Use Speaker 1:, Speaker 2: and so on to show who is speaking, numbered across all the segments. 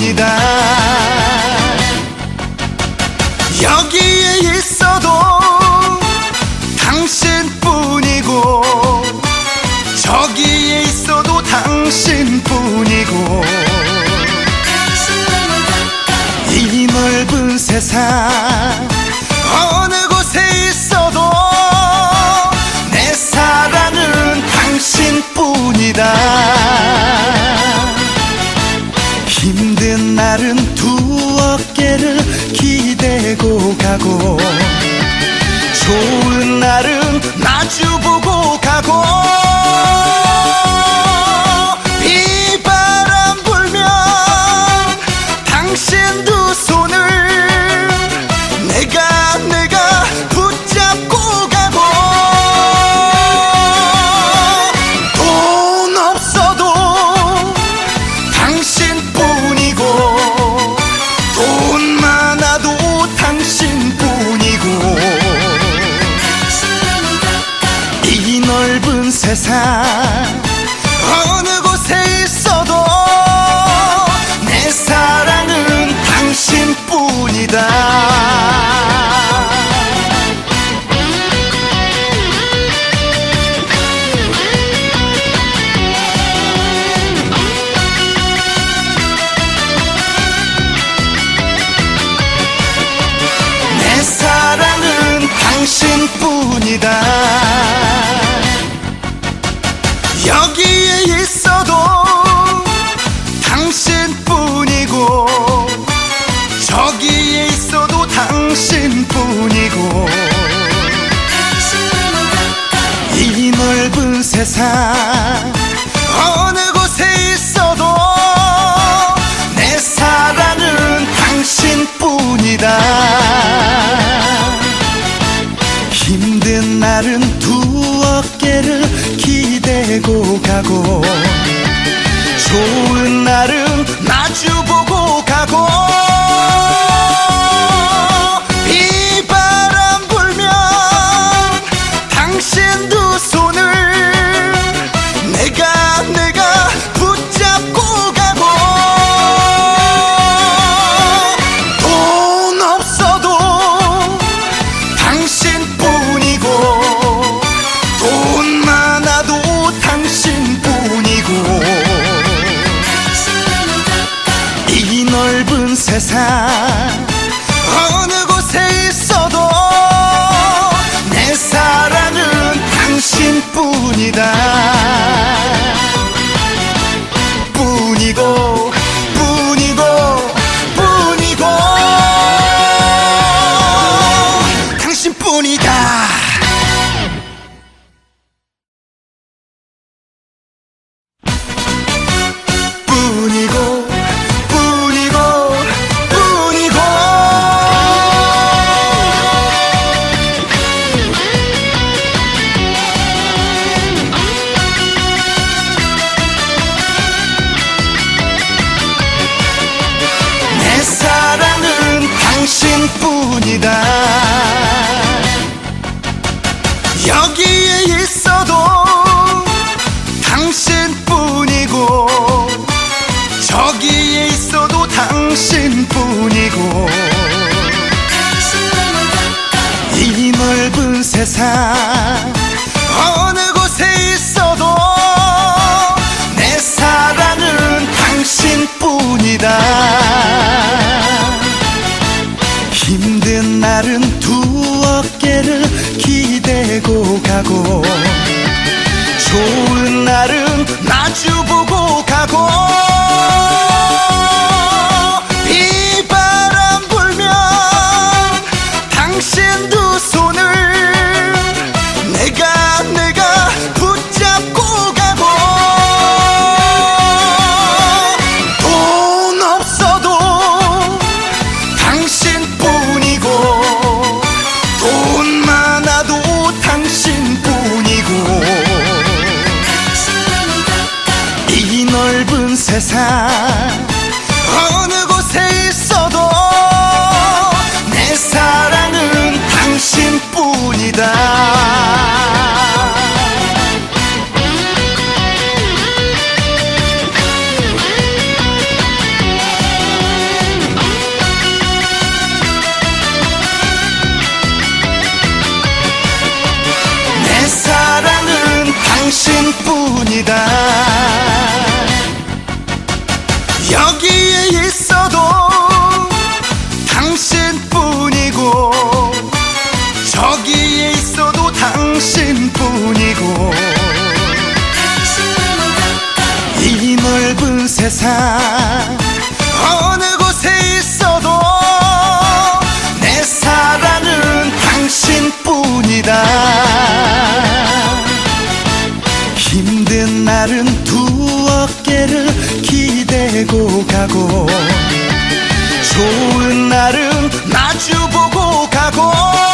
Speaker 1: 겁니다. 여기에 있어도 당신뿐이고 저기에 있어도 당신뿐이고 이 넓은 세상 세상. 다 어느 곳에 있어도 내 사랑은 당신뿐이다. 힘든 날은 두 어깨를 기대고 가고 좋은 날은 마주보고 가고 바람 불면 당신 두 손을 내가 내가 붙잡고 가고 돈 없어도 당신뿐이고 돈 많아도 당신뿐이고 이 넓은 세상 unidad. 당신뿐이고 이 넓은 세상 어느 곳에 있어도 내 사랑은 당신뿐이다. 힘든 날은 두 어깨를 기대고 가고 좋은 날은 마주보고 가고.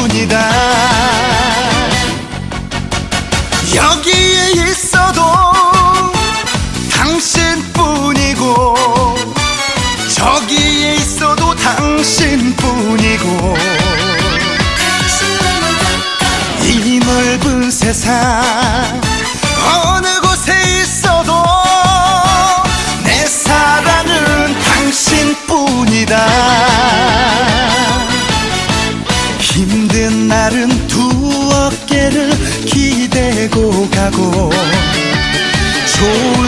Speaker 1: 뿐이다. 여기에 있어도 당신뿐이고 저기에 있어도 당신뿐이고 이 넓은 세상 어느 하고 좋은